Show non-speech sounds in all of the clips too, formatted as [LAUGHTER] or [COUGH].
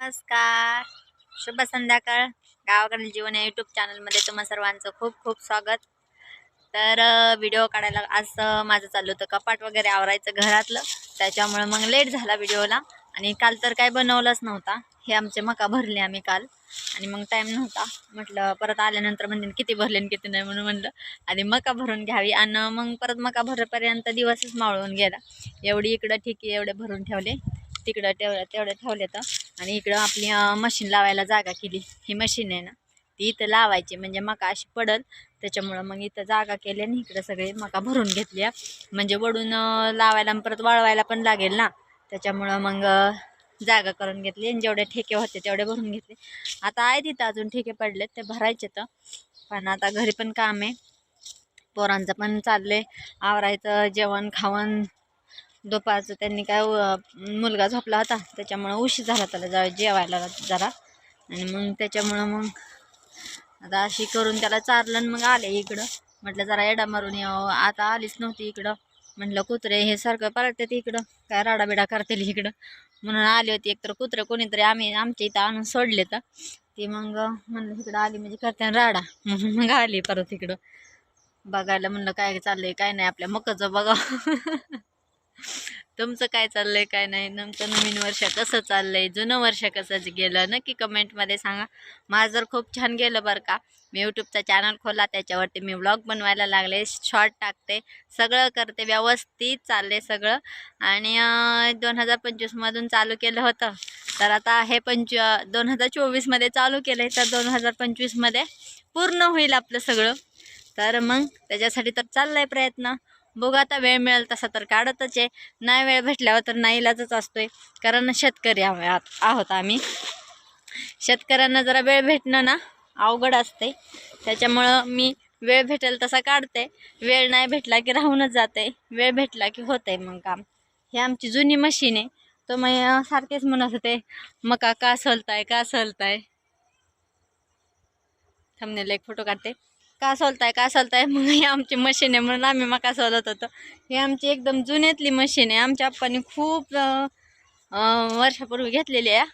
नमस्कार. शुभ संध्याकाळ. गावाकडील जीवन या यूट्यूब चॅनलमध्ये तुम्हा सर्वांचं खूप खूप स्वागत. तर व्हिडिओ काढायला आज माझं चाललं होतं कपाट वगैरे आवरायचं घरातलं. त्याच्यामुळं मग लेट झाला व्हिडिओला आणि काल तर काय बनवलंच नव्हता. हे आमचे मका भरले आम्ही काल. आणि मग टाईम नव्हता. म्हटलं परत आल्यानंतर म्हणजे किती भरले आणि किती नाही? म्हणून म्हणलं आणि मका भरून घ्यावी. आणि मग परत मका भरपर्यंत दिवसच मावळून गेला. एवढी इकडं ठीक आहे एवढे भरून ठेवले. तिकडं तेवढं तेवढे ठेवले तर. आणि इकडं आपली मशीन लावायला जागा केली. ही मशीन आहे ना ती इथं लावायची. म्हणजे मका अशी पडल त्याच्यामुळं मग इथं जागा केली आणि इकडं सगळे मका भरून घेतली म्हणजे वडून लावायला परत वाळवायला पण लागेल ना. त्याच्यामुळं मग जागा करून घेतली आणि जेवढे ठेके होते तेवढे भरून घेतले. आता आहे तिथं अजून ठेके पडलेत ते भरायचे तर. पण आता घरी पण काम आहे. पोरांचं पण चाललंय. आवरायचं जेवण खावण दुपारचं त्यांनी काय मुलगा झोपला होता त्याच्यामुळं उशीर झाला त्याला जा जेवायला जरा. आणि मग त्याच्यामुळं मग आता अशी करून त्याला चारलं आणि मग आले इकडं. म्हटलं जरा एडा मारून यावं आता आलीच नव्हती इकडं. म्हटलं कुत्रे हे सारखं पळतात इकडं. काय राडाबिडा करतील इकडं. म्हणून आली होती एकतर कुत्रे कोणीतरी आम्ही आमच्या इथं आणून सोडले तर. ती मग म्हणलं इकडं आली म्हणजे करते राडा. म्हणून मग आली परत इकडं. बघायला म्हणलं काय चाललंय काय नाही आपल्या मकाचं बघा. [LAUGHS] तुमचं काय चाललंय काय नाही? नंतर नवीन वर्ष कसं चाललंय? जुनं वर्ष कसं गेलं? नक्की कमेंटमध्ये सांगा. माझं जर खूप छान गेलं बरं का. मी यूट्यूबचा चॅनल खोला त्याच्यावरती मी व्लॉग बनवायला लागले शॉर्ट टाकते. सगळं करते व्यवस्थित चालले सगळं. आणि दोन हजार पंचवीसमधून चालू केलं होतं. तर आता हे पंच दोन हजार चोवीसमध्ये चालू केलं आहे तर दोन हजार पंचवीसमध्ये पूर्ण होईल आपलं सगळं. तर मग त्याच्यासाठी तर चालला आहे प्रयत्न. बघू आता वेळ मिळेल तसा तर काढतच आहे. नाही वेळ भेटल्यावर तर नाईलाजच असतोय. कारण शेतकरी आहोत आम्ही. शेतकऱ्यांना जरा वेळ भेटणं ना अवघड असते. त्याच्यामुळं मी वेळ भेटेल तसा काढते. वेळ नाही भेटला की राहूनच जाते. वेळ भेटला की होतंय मग काम. हे आमची जुनी मशीन आहे. तो मग सारखेच म्हणत होते मका का सोलताय का सोलताय? थांबनेला एक फोटो काढते. का सोलताय का सोलताय? मग ही आमची मशीन आहे म्हणून आम्ही मका सोलत होतो. ही आमची एकदम जुन्यातली मशीन आहे. आमच्या आप्पानी खूप वर्षापूर्वी घेतलेली आहे.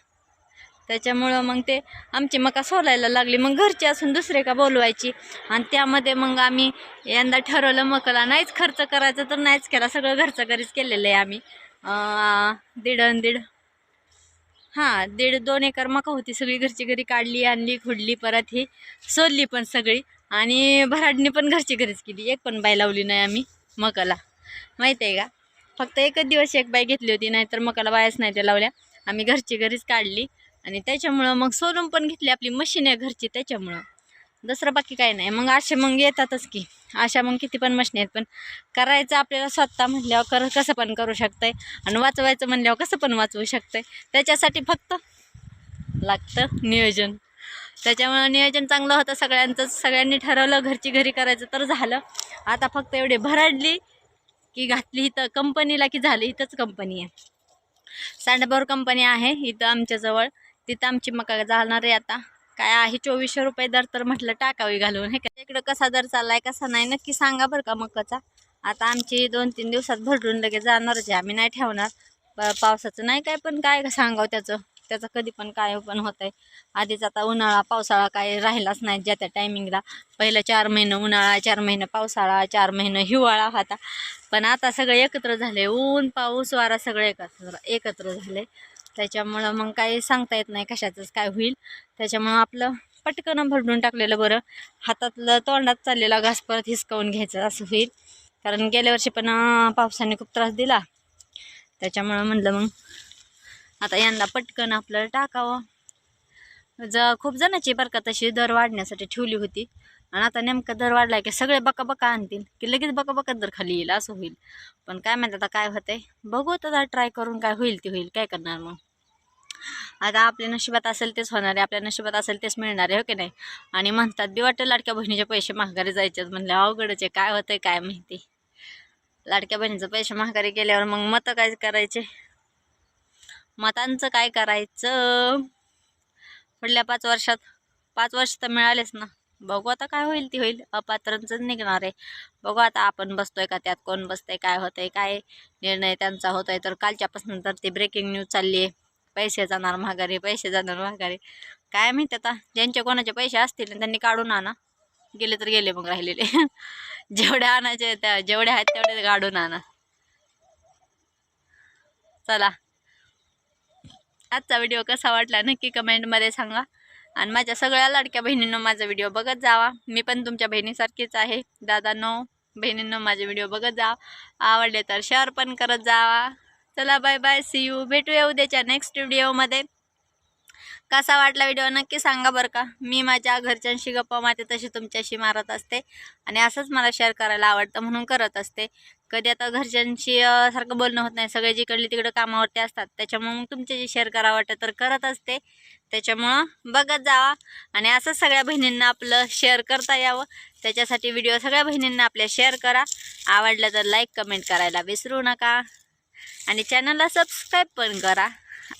त्याच्यामुळं मग ते आमची मका सोलायला लागली. मग घरची असून दुसरे का बोलवायची? आणि त्यामध्ये मग आम्ही यंदा ठरवलं मकाला नाहीच खर्च करायचा तर नाहीच केला. सगळं घरचं घरीच केलेलं आहे आम्ही. दीड अन दीड. हां दीड दोन एकर मका होती सगळी. घरची घरी काढली आणली खुडली परत ही सोलली पण सगळी. आणि भराडणी पण घरची घरीच केली. एक पण बाई लावली नाही आम्ही मकाला. माहीत आहे का? फक्त एकच दिवस एक बाई घेतली होती नाहीतर मकाला बायाच नाही त्या लावल्या. आम्ही घरची घरीच काढली आणि त्याच्यामुळं मग सोलून पण घेतली आपली मशीन आहे घरची त्याच्यामुळं. दुसरं बाकी काय नाही. मग असे मग येतातच की. अशा मग किती पण मशीन आहेत पण करायचं आपल्याला स्वतः म्हटल्यावर कर कसं पण करू शकतंय. आणि वाचवायचं म्हणल्यावर कसं पण वाचवू शकतंय. त्याच्यासाठी फक्त लागतं नियोजन. त्याच्यामुळं नियोजन चांगलं होतं सगळ्यांचंच. सगळ्यांनी ठरवलं घरची घरी करायचं तर झालं. आता फक्त एवढे भराडली की घातली इथं कंपनीला की झाली इथंच कंपनी आहे. सँडबोर कंपनी आहे इथं आमच्याजवळ तिथं आमची मका जाणार आहे आता. काय आहे चोवीसशे रुपये दर तर म्हटलं टाकावी घालून. हे का इकडं कसा दर चाललाय कसा नाही नक्की सांगा बरं का मकाचा. आता आमची दोन तीन दिवसात भरडून लगेच जाणारच आहे. आम्ही नाही ठेवणार. प- पावसाचं नाही काय पण काय सांगावं त्याचं. त्याचं कधी पण काय पण होत आहे आधीच आता उन्हाळा पावसाळा काय राहिलाच नाही ज्या त्या टायमिंगला पहिलं चार महिनं उन्हाळा चार महिनं पावसाळा चार महिनं हिवाळा होता. पण आता सगळे एकत्र झाले. ऊन पाऊस वारा सगळे एकत्र एकत्र झाले. त्याच्यामुळं मग काही सांगता येत नाही कशाचंच काय होईल. त्याच्यामुळं आपलं पटकन भरडून टाकलेलं बरं. हातातलं तोंडात चाललेला घास परत हिसकावून घ्यायचं असं होईल. कारण गेल्या वर्षी पण पावसाने खूप त्रास दिला. त्याच्यामुळं म्हणलं मग आता यंदा पटकन आपल्याला टाकावं. ज खूप जणाची बरं का तशी दर वाढण्यासाठी ठेवली होती. आणि आता नेमकं दर वाढला की सगळे बका बका आणतील की लगेच बका बका दर खाली येईल असं होईल. पण काय माहिती आता काय होतंय. बघू आता ट्राय करून काय होईल ते होईल. काय करणार मग? आता आपल्या नशिबात असेल तेच होणार आहे. आपल्या नशिबात असेल तेच मिळणार आहे हो की नाही? आणि म्हणतात बी वाटतं लाडक्या बहिणीचे पैसे महागारी जायचे म्हणले अवघडच आहे. काय होतंय काय माहिती? लाडक्या बहिणीचे पैसे महागारी गेल्यावर मग मतं काय करायचे? मतांचं काय करायचं? पुढल्या पाच वर्षात पाच वर्ष तर मिळालेच ना. बघू आता काय होईल ती होईल. अपात्रांचंच निघणार आहे. बघू आता आपण बसतोय का त्यात? कोण बसतंय? काय होतंय? काय निर्णय त्यांचा होतोय? तर कालच्यापासून तर ती ब्रेकिंग न्यूज चालली आहे. पैसे जाणार महागारी पैसे जाणार महागारी काय माहिती आता? ज्यांचे कोणाचे पैसे असतील ना त्यांनी काढून आणा. गेले तर गेले मग राहिलेले. [LAUGHS] जेवढे आणायचे त्या जेवढे आहेत तेवढे काढून आणा. चला. आजचा व्हिडिओ कसा वाटला नक्की कमेंटमध्ये सांगा. आणि माझ्या सगळ्या लाडक्या बहिणींनो माझा व्हिडिओ बघत जावा. मी पण तुमच्या बहिणीसारखीच आहे. दादांनो बहिणींनो माझे व्हिडिओ बघत जा. आवडले तर शेअर पण करत जावा चला बाय बाय सी यू भेटूया उद्याच्या नेक्स्ट व्हिडिओमध्ये कसा वाटला व्हिडिओ नक्की सांगा बरं का. मी माझ्या घरच्यांशी गप्पा मारते तशी तुमच्याशी मारत असते. आणि असंच मला शेअर करायला आवडतं म्हणून करत असते. कधी आता घरच्यांशी सारखं बोलणं होत नाही. सगळे जिकडले तिकडं कामावरती असतात. त्याच्यामुळं मग जे शेअर करावं वाटतं. तर करत असते. त्याच्यामुळं बघत जावा. आणि असंच सगळ्या बहिणींना आपलं शेअर करता यावं. त्याच्यासाठी व्हिडिओ सगळ्या बहिणींना आपल्या शेअर करा. आवडलं तर लाईक कमेंट करायला विसरू नका. आणि चॅनलला सबस्क्राईब पण करा.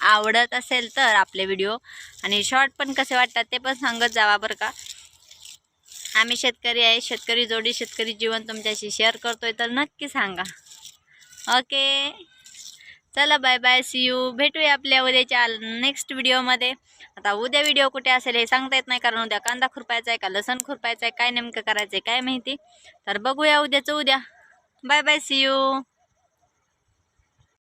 आवडत असेल तर आपले व्हिडिओ आणि शॉर्ट पण कसे वाटतात ते पण सांगत जावा बरं का. आम्ही शेतकरी आहे शेतकरी जोडी शेतकरी जीवन तुमच्याशी शेअर करतोय तर नक्की सांगा. ओके चला बाय बाय सी यू भेटूया आपल्या उद्याच्या नेक्स्ट व्हिडिओमध्ये आता उद्या व्हिडिओ कुठे असेल हे सांगता येत नाही कारण उद्या कांदा खुरपायचा आहे का लसण खुरपायचं आहे काय नेमकं करायचं आहे काय माहिती? तर बघूया उद्याचं उद्या. Bye bye C you